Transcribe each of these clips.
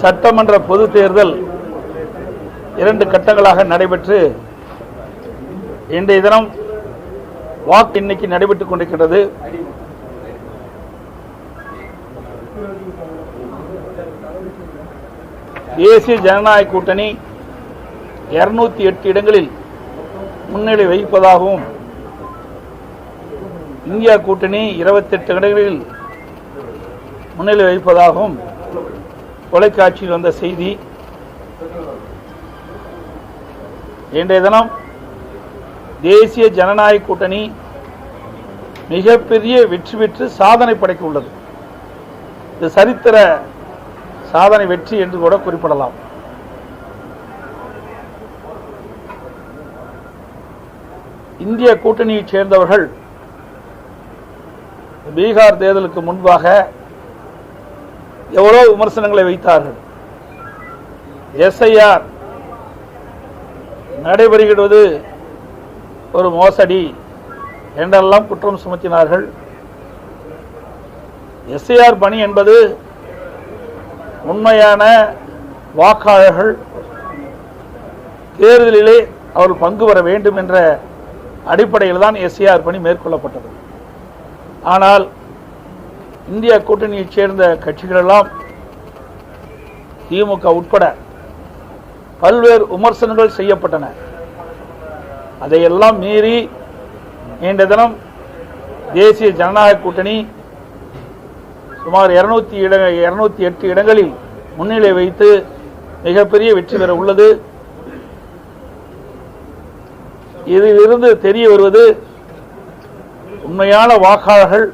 சட்டமன்ற பொது தேர்தல் இரண்டு கட்டங்களாக நடைபெற்று இன்றைய தினம் வாக்கு எண்ணிக்கை நடைபெற்றுக் கொண்டிருக்கிறது தேசிய ஜனநாயக கூட்டணி இருநூத்தி எட்டு இடங்களில் முன்னிலை வகிப்பதாகவும் இந்தியா கூட்டணி இருபத்தெட்டு இடங்களில் முன்னிலை வகிப்பதாகவும் தொலைக்காட்சியில் வந்த செய்தி. இன்றைய தினம் தேசிய ஜனநாயக கூட்டணி மிகப்பெரிய வெற்றி பெற்று சாதனை படைக்க உள்ளது. இது சரித்திர சாதனை வெற்றி என்று கூட குறிப்பிடலாம். இந்திய கூட்டணியைச் சேர்ந்தவர்கள் பீகார் தேர்தலுக்கு முன்பாக எவ்வளோ விமர்சனங்களை வைத்தார்கள்? எஸ்ஐஆர் நடைபெறுகிறது ஒரு மோசடி என்றெல்லாம் குற்றம் சுமத்தினார்கள். எஸ்ஐஆர் பணி என்பது உண்மையான வாக்காளர்கள் தேர்தலிலே அவர்கள் பங்கு பெற வேண்டும் என்ற அடிப்படையில் தான் எஸ்ஐஆர் பணி மேற்கொள்ளப்பட்டது. ஆனால் இந்திய கூட்டணியைச் சேர்ந்த கட்சிகளெல்லாம் திமுக உட்பட பல்வேறு விமர்சனங்கள் செய்யப்பட்டன. அதையெல்லாம் மீறி நீண்ட தினம் தேசிய ஜனநாயக கூட்டணி சுமார் இருநூத்தி இட இருநூத்தி எட்டு இடங்களில் முன்னிலை வைத்து மிகப்பெரிய வெற்றி பெற உள்ளது. இதிலிருந்து தெரிய வருவது உண்மையான வாக்காளர்கள்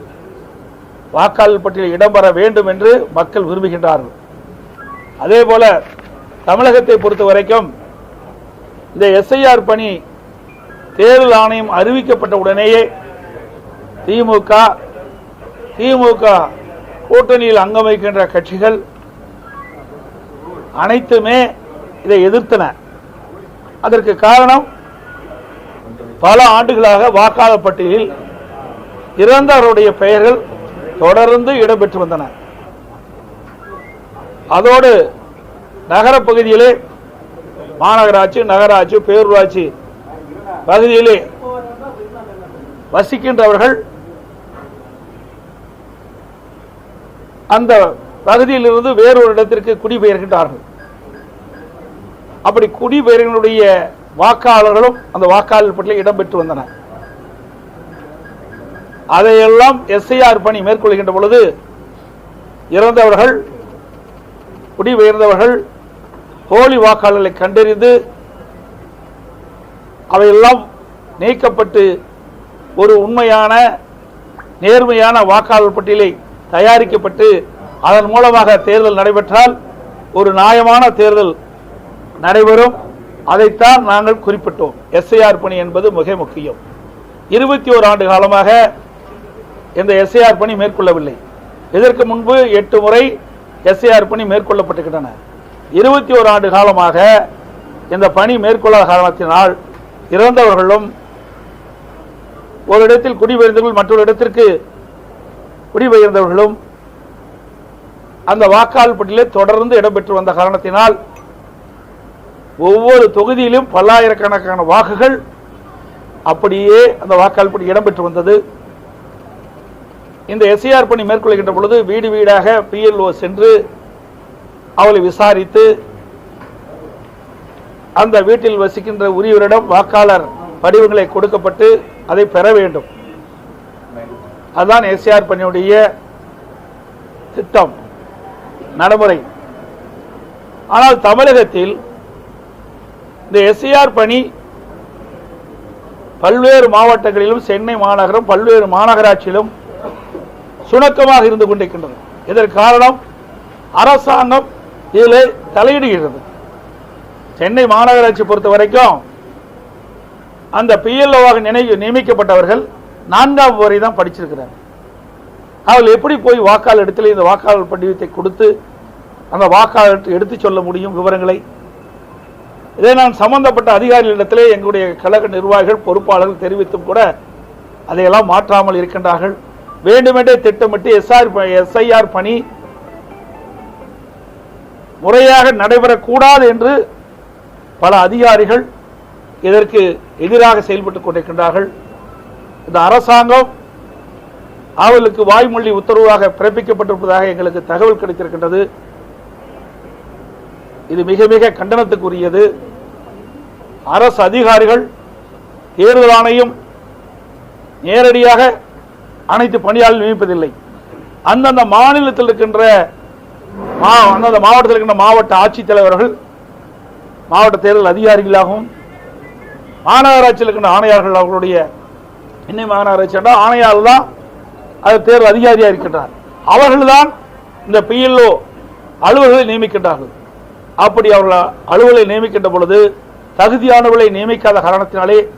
வாக்காளர் பட்டியலில் இடம்பெற வேண்டும் என்று மக்கள் விரும்புகின்றார்கள். அதே போல தமிழகத்தை பொறுத்த வரைக்கும் இந்த எஸ்ஐஆர் பணி தேர்தல் ஆணையம் அறிவிக்கப்பட்ட உடனேயே திமுக திமுக கூட்டணியில் அங்கம் வைக்கின்ற கட்சிகள் அனைத்துமே இதை எதிர்த்தன. அதற்கு காரணம் பல ஆண்டுகளாக வாக்காளர் பட்டியலில் இறந்தவருடைய பெயர்கள் தொடர்ந்து இடம்பெற்று வந்தன. அதோடு நகர பகுதியிலே மாநகராட்சி நகராட்சி பேரூராட்சி பகுதியிலே வசிக்கின்றவர்கள் அந்த பகுதியிலிருந்து வேறொரு இடத்திற்கு குடிபெயர்கின்றார்கள். அப்படி குடிபெயர்களுடைய வாக்காளர்களும் அந்த வாக்காளர் பட்டியலில் இடம்பெற்று வந்தனர். அதையெல்லாம் எஸ்ஐஆர் பணி மேற்கொள்கின்ற பொழுது இறந்தவர்கள் குடிபெயர்ந்தவர்கள் போலி வாக்காளர்களை கண்டறிந்து அவையெல்லாம் நீக்கப்பட்டு ஒரு உண்மையான நேர்மையான வாக்காளர் பட்டியலை தயாரிக்கப்பட்டு அதன் மூலமாக தேர்தல் நடைபெற்றால் ஒரு நியாயமான தேர்தல் நடைபெறும். அதைத்தான் நாங்கள் குறிப்பிட்டோம். எஸ்ஐஆர் பணி என்பது மிக முக்கியம். இருபத்தி ஓரு ஆண்டு காலமாக இந்த எஸ்ஐஆர் பணி மேற்கொள்ளவில்லை. இதற்கு முன்பு எட்டு முறை எஸ்ஏஆர் பணி மேற்கொள்ளப்பட்டுகின்றன இருபத்தி ஒரு ஆண்டு காலமாக இந்த பணி மேற்கொள்ளாத காரணத்தினால் இறந்தவர்களும் ஒரு இடத்தில் குடிபெயர்ந்தவர்கள் மற்றொரு இடத்திற்கு குடிபெயர்ந்தவர்களும் அந்த வாக்காளர் பட்டியலே தொடர்ந்து இடம்பெற்று வந்த காரணத்தினால் ஒவ்வொரு தொகுதியிலும் பல்லாயிரக்கணக்கான வாக்குகள் அப்படியே அந்த வாக்காளர் பட்டியல் இடம்பெற்று வந்தது. இந்த எஸ்ஐஆர் பணி மேற்கொள்கின்ற பொழுது வீடு வீடாக பிஎல்ஓ சென்று அவளை விசாரித்து அந்த வீட்டில் வசிக்கின்ற உரியவரிடம் வாக்காளர் படிவங்களை கொடுக்கப்பட்டு அதை பெற வேண்டும். அதுதான் எஸ்ஆர் பணியுடைய திட்டம் நடைமுறை. ஆனால் தமிழகத்தில் இந்த எஸ்ஐஆர் பணி பல்வேறு மாவட்டங்களிலும் சென்னை மாநகரம் பல்வேறு மாநகராட்சியிலும் சுணக்கமாக இருந்து கொண்டிருக்கின்றது. இதற்கு காரணம் அரசாங்கம் இதில் தலையிடுகிறது. சென்னை மாநகராட்சி பொறுத்த வரைக்கும் அந்த பிஎல்ஓவாக நினை நியமிக்கப்பட்டவர்கள் நான்காம் வரை தான் படிச்சிருக்கிறார் அவர்கள் எப்படி போய் வாக்காளர் இடத்துல இந்த வாக்காளர் படிவத்தை கொடுத்து அந்த வாக்காளர் எடுத்து சொல்ல முடியும் விவரங்களை? இதை நான் சம்பந்தப்பட்ட அதிகாரிகளிடத்திலே எங்களுடைய கழக நிர்வாகிகள் பொறுப்பாளர்கள் தெரிவித்தும் கூட அதையெல்லாம் மாற்றாமல் இருக்கின்றார்கள். வேண்டுமென்றே திட்டமிட்டு எஸ்ஆர் எஸ்ஐஆர் பணி முறையாக நடைபெறக்கூடாது என்று பல அதிகாரிகள் இதற்கு எதிராக செயல்பட்டுக் கொண்டிருக்கின்றார்கள். இந்த அரசாங்கம் அவர்களுக்கு வாய்மொழி உத்தரவாக பிறப்பிக்கப்பட்டிருப்பதாக எங்களுக்கு தகவல் கிடைத்திருக்கின்றது. இது மிக மிக கண்டனத்துக்குரியது. அரசு அதிகாரிகள் தேர்தல் ஆணையம் நேரடியாக அனைத்து பணியாளர்கள் நியமிப்பதில்லை. அந்தந்த மாநிலத்தில் இருக்கின்ற மா- அந்தந்த மாவட்டத்தில் இருக்கின்ற மாவட்ட ஆட்சித்தலைவர்கள் மாவட்ட தேர்தல் அதிகாரிகளாகவும் மாநகராட்சியில் இருக்கின்ற ஆணையாளர்கள் அவர்களுடைய இன்னை மாநகராட்சி என்றால் ஆணையாளர் தான் அது தேர்தல் அதிகாரியாக இருக்கின்றார். அவர்கள்தான் இந்த பிஎல்ஓ அலுவலர்களை நியமிக்கின்றார்கள். அப்படி அவர்கள் அலுவலை நியமிக்கின்ற பொழுது தகுதியானவர்களை நியமிக்காத காரணத்தினாலே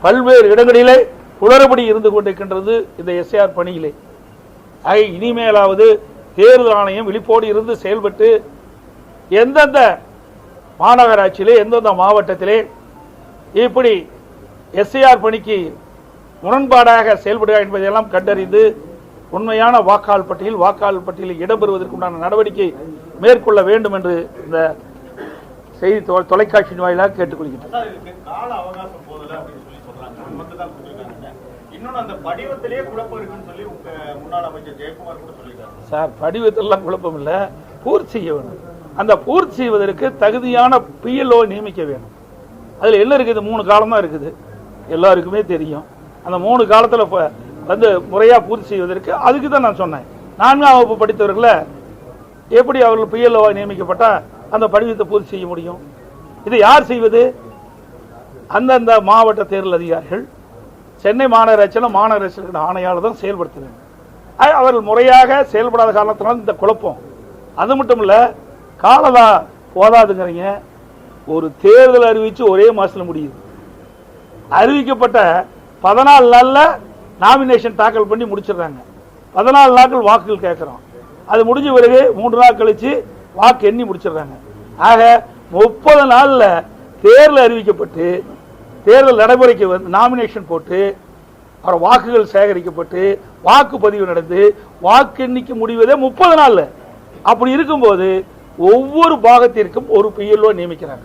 பல்வேறு இடங்களிலே குளறுபடி இருந்து கொண்டிருக்கின்றது இந்த எஸ்ஐஆர் பணியிலே. ஆக இனிமேலாவது தேர்தல் ஆணையம் விழிப்போடு இருந்து செயல்பட்டு எந்தெந்த மாநகராட்சியிலே எந்தெந்த மாவட்டத்திலே இப்படி எஸ்ஐஆர் பணிக்கு முரண்பாடாக செயல்படுகிறார் என்பதையெல்லாம் கண்டறிந்து உண்மையான வாக்காளர் பட்டியல் வாக்காளர் பட்டியலில் இடம்பெறுவதற்குண்டான நடவடிக்கை மேற்கொள்ள வேண்டும் என்று இந்த செய்தி தொலைக்காட்சியின் வாயிலாக கேட்டுக்கொள்கிறேன் சார், இதுக்கு கால அவகாசம் போதல அப்படின்னு சொல்லி சொல்றாங்க அது மட்டும் தான் அந்த குழப்பம் இருக்குன்னு சொல்லி உங்க முன்னாள் அமைச்சர் ஜெயக்குமார் கூட சொல்லியிருக்காரு சார் படிவத்திலாம் குழப்பம் இல்லை. பூர்த்தி செய்ய வேணும் அந்த பூர்த்தி செய்வதற்கு தகுதியான பிஎல்ஓ நியமிக்க வேணும். அதில் என்ன இருக்குது? மூணு காலம் தான் இருக்குது. எல்லாருக்குமே தெரியும். அந்த மூணு காலத்தில் வந்து முறையாக பூர்த்தி செய்வதற்கு அதுக்கு தான் நான் சொன்னேன். நான்காம் வகுப்பு படித்தவர்களை எப்படி அவர்கள் பிஎல்ஓ நியமிக்கப்பட்டால் அந்த படிவத்தை பூர்த்தி செய்ய முடியும்? இதை யார் செய்வது? அந்தந்த மாவட்ட தேர்தல் அதிகாரிகள் சென்னை மாநகராட்சியில் மாநகராட்சியில் ஆணையால் தான் செயல்படுத்துகிறாங்க அவர்கள் முறையாக செயல்படாத காரணத்தினால இந்த குழப்பம். அது மட்டும் இல்லை காலதா போதாதுங்கிறீங்க. ஒரு தேர்தல் அறிவிச்சு ஒரே மாசத்துல முடியுது. அறிவிக்கப்பட்ட பதினாலு நாளில் நாமினேஷன் தாக்கல் பண்ணி முடிச்சிடுறாங்க. பதினாலு நாட்கள் வாக்குகள் கேட்குறோம். அது முடிஞ்ச பிறகு மூன்று நாள் கழிச்சு வாக்கு எண்ணி முடிச்சிடுறாங்க. ஆக முப்பது நாளில் தேர்தல் அறிவிக்கப்பட்டு தேர்தல் நடைமுறைக்கு வந்து நாமினேஷன் போட்டு அப்புறம் வாக்குகள் சேகரிக்கப்பட்டு வாக்குப்பதிவு நடந்து வாக்கு எண்ணிக்கை முடிவதே முப்பது நாளில். அப்படி இருக்கும்போது ஒவ்வொரு பாகத்திற்கும் ஒரு பிஎல்ஓ நியமிக்கிறாங்க.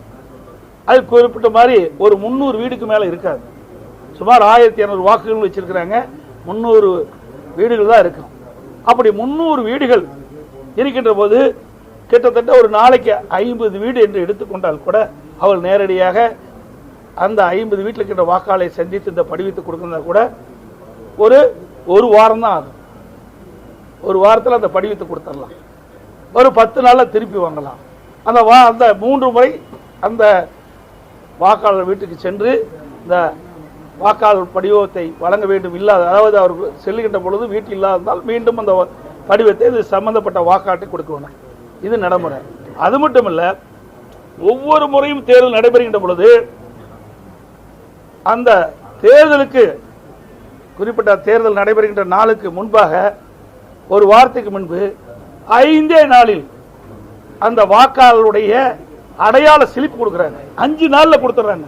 அது குறிப்பிட்ட மாதிரி ஒரு முந்நூறு வீடுக்கு மேலே இருக்காது. சுமார் ஆயிரத்தி இரநூறு வாக்குகள் வச்சிருக்கிறாங்க. முந்நூறு வீடுகள் தான் இருக்கும் அப்படி முந்நூறு வீடுகள் இருக்கின்ற போது கிட்டத்தட்ட ஒரு நாளைக்கு ஐம்பது வீடு என்று எடுத்துக்கொண்டால் கூட அவள் நேரடியாக அந்த ஐம்பது வீட்டில் இருக்கிற வாக்காளரை சந்தித்து இந்த படிவித்து கொடுக்கறதா கூட ஒரு ஒரு வாரம் தான் ஆகும். ஒரு வாரத்தில் அந்த படிவத்தை கொடுத்துடலாம். ஒரு பத்து நாளில் திருப்பி வாங்கலாம். அந்த வா அந்த மூன்று முறை அந்த வாக்காளர் வீட்டுக்கு சென்று இந்த வாக்காளர் படிவத்தை வழங்க வேண்டும். இல்லாத அதாவது அவர் செல்லுகின்ற பொழுது வீட்டில் இல்லாததால் மீண்டும் அந்த படிவத்தை இது சம்பந்தப்பட்ட வாக்காட்டை கொடுக்கணும் இது நடைமுறை. அது மட்டும் இல்லை ஒவ்வொரு முறையும் தேர்தல் நடைபெறுகின்ற பொழுது அந்த தேர்தலுக்கு குறிப்பிட்ட தேர்தல் நடைபெறுகின்ற நாளுக்கு முன்பாக ஒரு வாரத்துக்கு முன்பு ஐந்தே நாளில் அந்த வாக்காளருடைய அடையாள சிலிப்பு கொடுக்குறாங்க. அஞ்சு நாள்ல கொடுத்துட்றாங்க.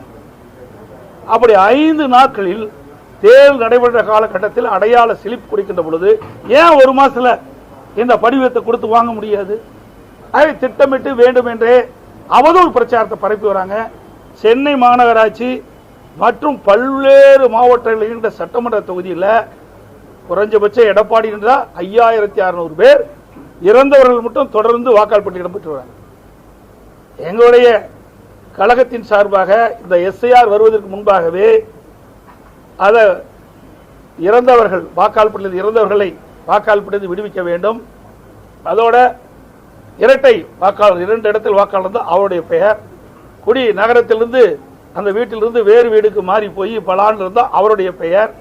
அப்படி ஐந்து நாட்களில் தேர்தல் நடைபெற்ற காலகட்டத்தில் அடையாள சிலிப்பு கொடுக்கின்ற பொழுது ஏன் ஒரு மாசத்துல இந்த படிவத்தை கொடுத்து வாங்க முடியாது? அதை திட்டமிட்டு வேண்டும் என்றே அவதூறு பிரச்சாரத்தை பரப்பி வராங்க. சென்னை மாநகராட்சி மற்றும் பல்வேறு மாவட்டங்களில் இருக்கின்ற சட்டமன்ற தொகுதியில் குறைஞ்சபட்சம் எடப்பாடி என்றால் ஐயாயிரத்தி அறுநூறு பேர் இறந்தவர்கள் மட்டும் தொடர்ந்து வாக்காளர் பட்டியலிடம் பெற்று வராங்க. எங்களுடைய கழகத்தின் சார்பாக இந்த எஸ்ஐஆர் வருவதற்கு முன்பாகவே அதை இறந்தவர்கள் வாக்காளர் பட்டியலில் இறந்தவர்களை வாக்காளர் பட்டியலில் விடுவிக்க வேண்டும். அதோட இரட்டை வாக்காளர் இரண்டு இடத்தில் வாக்காளர் அவருடைய பெயர். குடி நகரத்திலிருந்து அந்த வீட்டிலிருந்து வேறு வீடுக்கு மாறி போய் பலான்னு இருந்தால் அவருடைய பெயர்.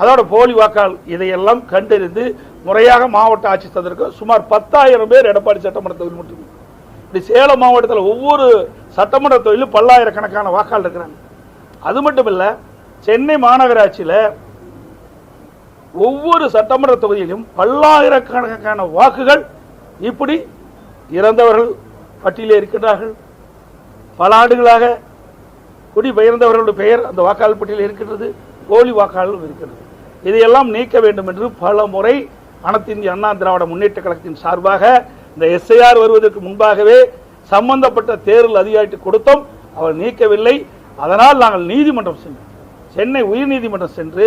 அதோட போலி வாக்காளர் இதையெல்லாம் கண்டறிந்து முறையாக மாவட்ட ஆட்சி ஆட்சித்ததற்கு சுமார் பத்தாயிரம் பேர் எடப்பாடி சட்டமன்ற தொகுதி மட்டும். இப்படி சேலம் மாவட்டத்தில் ஒவ்வொரு சட்டமன்ற தொகுதியிலும் பல்லாயிரக்கணக்கான வாக்காளர் இருக்கிறாங்க. அது மட்டும் இல்லை சென்னை மாநகராட்சியில் ஒவ்வொரு சட்டமன்ற தொகுதியிலும் பல்லாயிரக்கணக்கான வாக்குகள் இப்படி இறந்தவர்கள் பட்டியலில் இருக்கின்றார்கள். பல ஆண்டுகளாக குடிபெயர்ந்தவர்களுடைய பெயர் அந்த வாக்காளர் பட்டியலில் இருக்கின்றது போலி வாக்காளர்களும் இருக்கிறது இதையெல்லாம் நீக்க வேண்டும் என்று பல முறை அனைத்து இந்திய அண்ணா திராவிட முன்னேற்ற கழகத்தின் சார்பாக இந்த எஸ்ஐஆர் வருவதற்கு முன்பாகவே சம்பந்தப்பட்ட தேர்தல் அதிகாரிக்கு கொடுத்தோம். அவர் நீக்கவில்லை. அதனால் நாங்கள் நீதிமன்றம் சென்றோம். சென்னை உயர்நீதிமன்றம் சென்று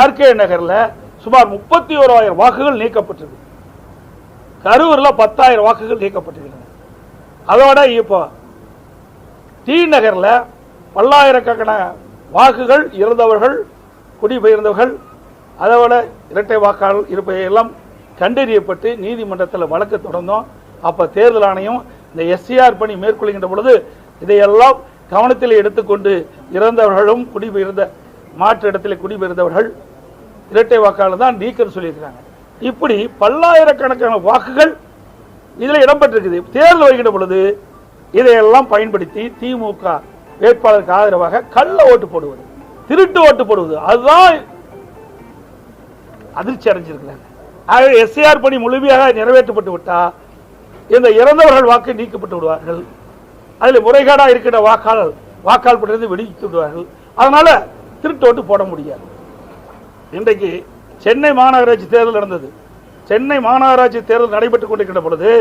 ஆர்கே நகரில் சுமார் முப்பத்தி ஓராயிரம் வாக்குகள் நீக்கப்பட்டது. கரூரில் பத்தாயிரம் வாக்குகள் நீக்கப்பட்டிருக்கின்றன. அதோட இப்போ டி நகரில் பல்லாயிரக்கணக்கான வாக்குகள் இருந்தவர்கள் குடிபெயர்ந்தவர்கள் அதோட இரட்டை வாக்காளர் இருப்பதையெல்லாம் கண்டறியப்பட்டு நீதிமன்றத்தில் வழக்கு தொடர்ந்தோம். அப்ப தேர்தல் ஆணையம் இந்த எஸ்சிஆர் பணி மேற்கொள்கின்ற பொழுது இதையெல்லாம் கவனத்தில் எடுத்துக்கொண்டு இறந்தவர்களும் குடிபெயர்ந்த மாற்று இடத்துல குடிபெயர்ந்தவர்கள் இரட்டை வாக்காளர் தான் நீக்கன்னு சொல்லியிருக்கிறாங்க. இப்படி பல்லாயிரக்கணக்கான வாக்குகள் இதுல இடம்பெற்றிருக்குது. தேர்தல் வருகின்ற பொழுது இதையெல்லாம் பயன்படுத்தி திமுக வேட்பாளருக்கு ஆதரவாக கள்ள ஓட்டு போடுவது திருட்டு ஓட்டு போடுவது அதுதான் அதிர்ச்சி அடைஞ்சிருக்கிறாங்க. ஆகவே எஸ்ஏஆர் பணி முழுமையாக நிறைவேற்றப்பட்டு விட்டால் இந்த இறந்தவர்கள் வாக்கு நீக்கப்பட்டு விடுவார்கள். அதில் முறைகேடாக இருக்கிற வாக்காளர் வாக்காளர் பட்டியலிருந்து வெடித்து விடுவார்கள். அதனால திருட்டு ஓட்டு போட முடியாது. இன்றைக்கு சென்னை மாநகராட்சி தேர்தல் நடந்தது. சென்னை மாநகராட்சி தேர்தல் நடைபெற்றுக் கொண்டிருக்கிற பொழுது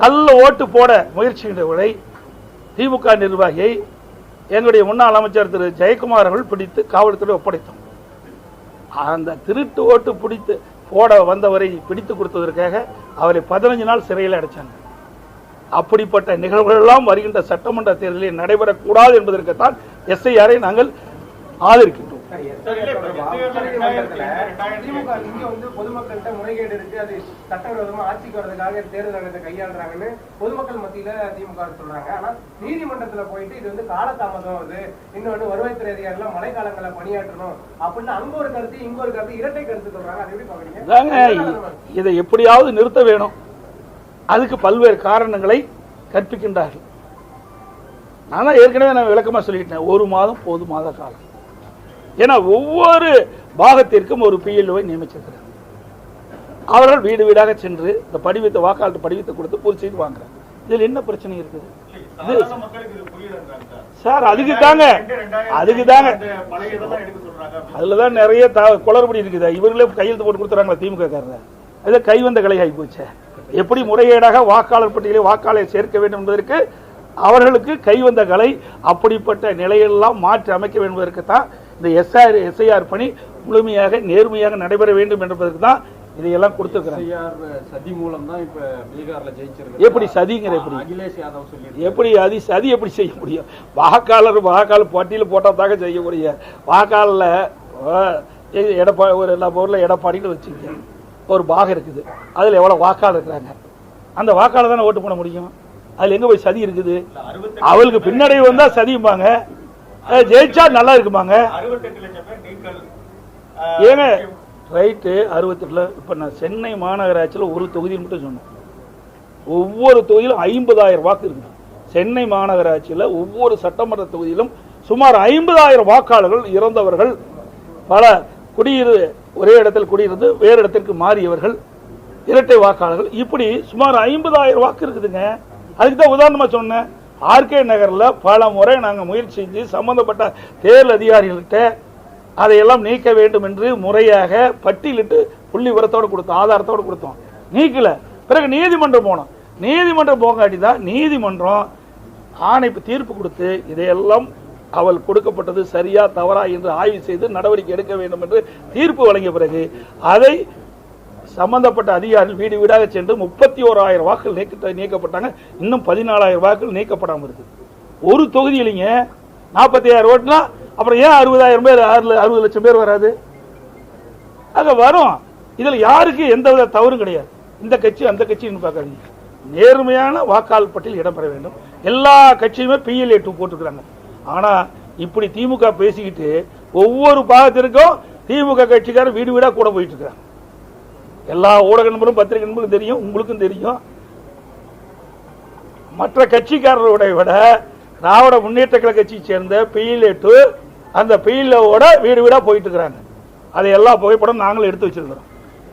கள்ள ஓட்டு போட முயற்சிகின்றவரை திமுக நிர்வாகியை எங்களுடைய முன்னாள் அமைச்சர் திரு ஜெயக்குமார் அவர்கள் பிடித்து காவல்துறை ஒப்படைத்தோம். அந்த திருட்டு ஓட்டு பிடித்து போட வந்தவரை பிடித்து கொடுத்ததற்காக அவரை பதினஞ்சு நாள் சிறையில் அடைச்சாங்க. அப்படிப்பட்ட நிகழ்வுகளெல்லாம் வருகின்ற சட்டமன்ற தேர்தலில் நடைபெறக்கூடாது என்பதற்குத்தான் எஸ்ஐஆரை நாங்கள் ஆதரிக்கிறோம். திமுக இங்க வந்து பொதுமக்கள்கிட்ட முறைகேடு இருக்கு. அது சட்டவிரோதமா ஆட்சிக்கு வர்றதுக்காக தேர்தல் நடத்தை கையாளுறாங்கன்னு பொதுமக்கள் மத்தியில திமுக சொல்றாங்க. ஆனா நீதிமன்றத்துல போயிட்டு இது வந்து காலதாமதம் அது இன்னொன்னு வருவாய்த்துறை அதிகாரிகள் மழைக்காலங்களில் பணியாற்றணும் அப்படின்னு அங்க ஒரு கருத்து இங்க ஒரு கருத்து இரட்டை கருத்து சொல்றாங்க. அதை எப்படி பாக்குறீங்க அதாங்க இதை எப்படியாவது நிறுத்த வேணும். அதுக்கு பல்வேறு காரணங்களை கற்பிக்கின்றார்கள். நான் தான் ஏற்கனவே நான் விளக்கமா சொல்லிட்டேன் ஒரு மாதம் போதுமாத காலம். ஏன்னா ஒவ்வொரு பாகத்திற்கும் ஒரு பிஎல்ஓவை நியமிச்சிருக்கிறார். அவர்கள் வீடு வீடாக சென்று இந்த படிவத்தை வாக்காளர் படிவத்தை கொடுத்து பூர்த்தி செய்து வாங்குறாங்க இதில் என்ன பிரச்சனை இருக்குது? சார் அதுக்கு தாங்க. அதுக்கு தாங்க. அதுல தான் நிறைய த- குளறுபடி இருக்குது. இவங்களே கையெழுத்து போட்டு கொடுத்துறாங்களா திமுக காரங்க. அது கைவந்த கலை ஆகி போச்சு. எப்படி முறைகேடாக வாக்காளர் பட்டியலில் வாக்காளரை சேர்க்க வேண்டும் என்பதற்கு அவர்களுக்கு கைவந்த கலை அப்படிப்பட்ட நிலையெல்லாம் மாற்றி அமைக்க வேண்டும் என்பதற்கு தான் இந்த எஸ்ஆர் எஸ்ஐஆர் பணி முழுமையாக நேர்மையாக நடைபெற வேண்டும் என்பதற்கு தான் இதையெல்லாம் கொடுத்துருக்குறாங்க சதி மூலம் தான் இப்ப பீகார்ல ஜெயிச்சிருக்கு எப்படி சதிங்கிற எப்படி? அகிலேஷ் யாதவ் சொல்லி எப்படி அது சதி எப்படி செய்ய முடியும்? வாக்காளர் வாக்காளர் பட்டியல் போட்டால் தாங்க செய்ய முடியும். வாக்காளரில் எடப்பா ஒரு நம்ம ஊரில் எடப்பாடின்னு வச்சுக்க ஒரு பாகம் இருக்குது. அதில் எவ்வளோ வாக்காளர் இருக்கிறாங்க? அந்த வாக்காளர் தானே ஓட்டு போட முடியும்? அதில் எங்கே போய் சதி இருக்குது? அவளுக்கு பின்னடைவு வந்தால் சதிம்பாங்க. அஹ் ஜெயிச்சா நல்லா இருக்குமாங்க? ஏங்க ரைட்டு அறுபத்தெட்டில் இப்போ நான் சென்னை மாநகராட்சியில் ஒரு தொகுதியில் மட்டும் சொன்னேன். ஒவ்வொரு தொகுதியிலும் ஐம்பதாயிரம் வாக்கு இருக்குது சென்னை மாநகராட்சியில் ஒவ்வொரு சட்டமன்ற தொகுதியிலும் சுமார் ஐம்பதாயிரம் வாக்காளர்கள் இறந்தவர்கள். பல குடியிரு ஒரே இடத்தில் குடியிருந்து வேறு இடத்திற்கு மாறியவர்கள் இரட்டை வாக்காளர்கள். இப்படி சுமார் ஐம்பதாயிரம் வாக்கு இருக்குதுங்க. அதுக்கு தான் உதாரணமா சொன்னேன். ஆர்கே நகரில் பல முறை நாங்கள் முயற்சி செஞ்சு சம்பந்தப்பட்ட தேர்தல் அதிகாரிகள்கிட்ட அதையெல்லாம் நீக்க வேண்டும் என்று முறையாக பட்டியலிட்டு புள்ளி விவரத்தோடு கொடுத்தோம் ஆதாரத்தோடு கொடுத்தோம். நீக்கல. பிறகு நீதிமன்றம் போனோம். நீதிமன்றம் போகாட்டி தான் நீதிமன்றம் ஆணை தீர்ப்பு கொடுத்து இதையெல்லாம் அவள் கொடுக்கப்பட்டது சரியா தவறா என்று ஆய்வு செய்து நடவடிக்கை எடுக்க வேண்டும் என்று தீர்ப்பு வழங்கிய பிறகு அதை சம்பந்தப்பட்ட அதிகாரிகள் வீடு வீடாக சென்று முப்பத்தி ஓராயிரம் வாக்குகள் நீக்க நீக்கப்பட்டாங்க. இன்னும் பதினாலாயிரம் வாக்குகள் நீக்கப்படாமல் இருக்குது ஒரு தொகுதியிலிங்க நாற்பத்தி ஆயிரம் ஓட்டுனா அப்புறம் ஏன் அறுபதாயிரம் பேர் ஆறு அறுபது லட்சம் பேர் வராது? ஆக வரும். இதுல யாருக்கு எந்த வித தவறும் கிடையாது. இந்த கட்சி அந்த கட்சின்னு பார்க்காதீங்க. நேர்மையான வாக்காளர் பட்டியல் இடம்பெற வேண்டும். எல்லா கட்சியுமே பிஎல்ஏ டூ போட்டுக்கிறாங்க ஆனா இப்படி திமுக பேசிக்கிட்டு ஒவ்வொரு பாகத்திற்கும் திமுக கட்சிக்காரர் வீடு வீடாக கூட போயிட்டு இருக்காங்க எல்லா ஊடக நண்பரும் பத்திரிகை நண்பரும் தெரியும் உங்களுக்கும் தெரியும். மற்ற கட்சிக்காரரோட விட திராவிட முன்னேற்ற கழக கட்சியை சேர்ந்த பெயிலேட்டு டூ அந்த பெயிலோட வீடு வீடா போயிட்டு இருக்கிறாங்க. அதை எல்லா புகைப்படம் நாங்களும் எடுத்து வச்சிருக்கிறோம்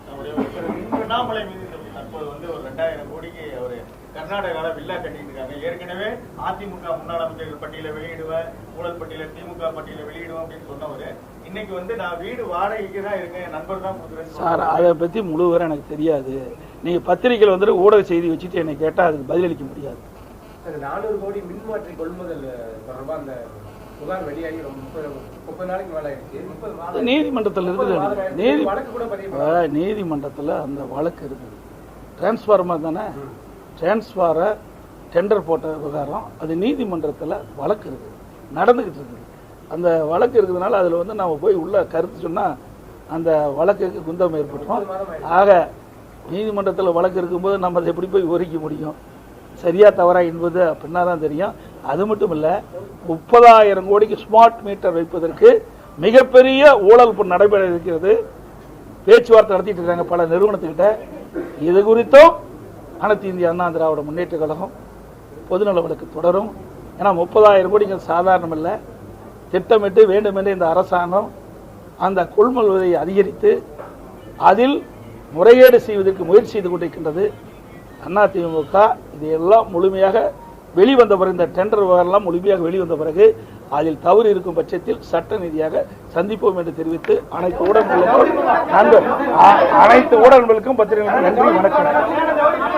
நம்முடைய ஒரு அண்ணாமலை மீது தற்போது வந்து ஒரு ரெண்டாயிரம் கோடிக்கு அவர் கர்நாடகால வில்லா கட்டிட்டு இருக்காங்க ஏற்கனவே அதிமுக முன்னாள் அமைச்சர்கள் பட்டியலை வெளியிடுவேன் ஊழல் பட்டியலை திமுக பட்டியலை வெளியிடுவேன் அப்படின்னு சொன்னவர். இன்னைக்கு வந்து நான் வீடு வாடகைக்கு தான் இருக்கேன் நண்பர் தான் கொடுக்குறேன்னு சார். அதை பற்றி முழு விவரம் எனக்கு தெரியாது. நீங்கள் பத்திரிக்கையில் வந்துட்டு ஊடக செய்தி வச்சுட்டு என்னை கேட்டால் அதுக்கு பதிலளிக்க முடியாது. சார் நானூறு கோடி மின்மாற்றி கொள்முதல் தொடர்பா அந்த புகார் வெளியாகி முப்பது முப்பது நாளைக்கு மேல ஆயிடுச்சு நீதிமன்றத்தில் இருக்குது. நீதி நீதிமன்றத்தில் அந்த வழக்கு இருக்குது. டிரான்ஸ்ஃபார்மர் தானே? டிரான்ஸ்ஃபாரை டெண்டர் போட்ட விவகாரம் அது நீதிமன்றத்தில் வழக்கு இருக்குது நடந்துக்கிட்டு இருக்குது. அந்த வழக்கு இருக்கிறதுனால அதில் வந்து நம்ம போய் உள்ள கருத்து சொன்னால் அந்த வழக்குக்கு குந்தம் ஏற்பட்டுரும். ஆக நீதிமன்றத்தில் வழக்கு இருக்கும்போது நம்ம அதை எப்படி போய் விவரிக்க முடியும்? சரியா தவறா என்பது அப்படின்னா தான் தெரியும். அது மட்டும் இல்லை முப்பதாயிரம் கோடிக்கு ஸ்மார்ட் மீட்டர் வைப்பதற்கு மிகப்பெரிய ஊழல் நடைபெற இருக்கிறது. பேச்சுவார்த்தை நடத்திட்டு இருக்காங்க பல நிறுவனத்துக்கிட்ட. இது குறித்தும் அனைத்து இந்திய அண்ணா திராவிட முன்னேற்ற கழகம் பொதுநல வழக்கு தொடரும். ஏன்னா முப்பதாயிரம் கோடிங்கிறது சாதாரணம் இல்லை திட்டமிட்டு வேண்டுமென்றே இந்த அரசாங்கம் அந்த கொள்முதலை அதிகரித்து அதில் முறையீடு செய்வதற்கு முயற்சி செய்து கொண்டிருக்கின்றது. அதிமுக இதையெல்லாம் முழுமையாக வெளிவந்த பிறகு இந்த டெண்டர் விவகாரம்லாம் முழுமையாக வெளிவந்த பிறகு அதில் தவறு இருக்கும் பட்சத்தில் சட்ட ரீதியாக சந்திப்போம் என்று தெரிவித்து அனைத்து ஊடகங்களுக்கும் அனைத்து ஊடகங்களுக்கும் பத்திரிகைகளுக்கும் நன்றி வணக்கம்.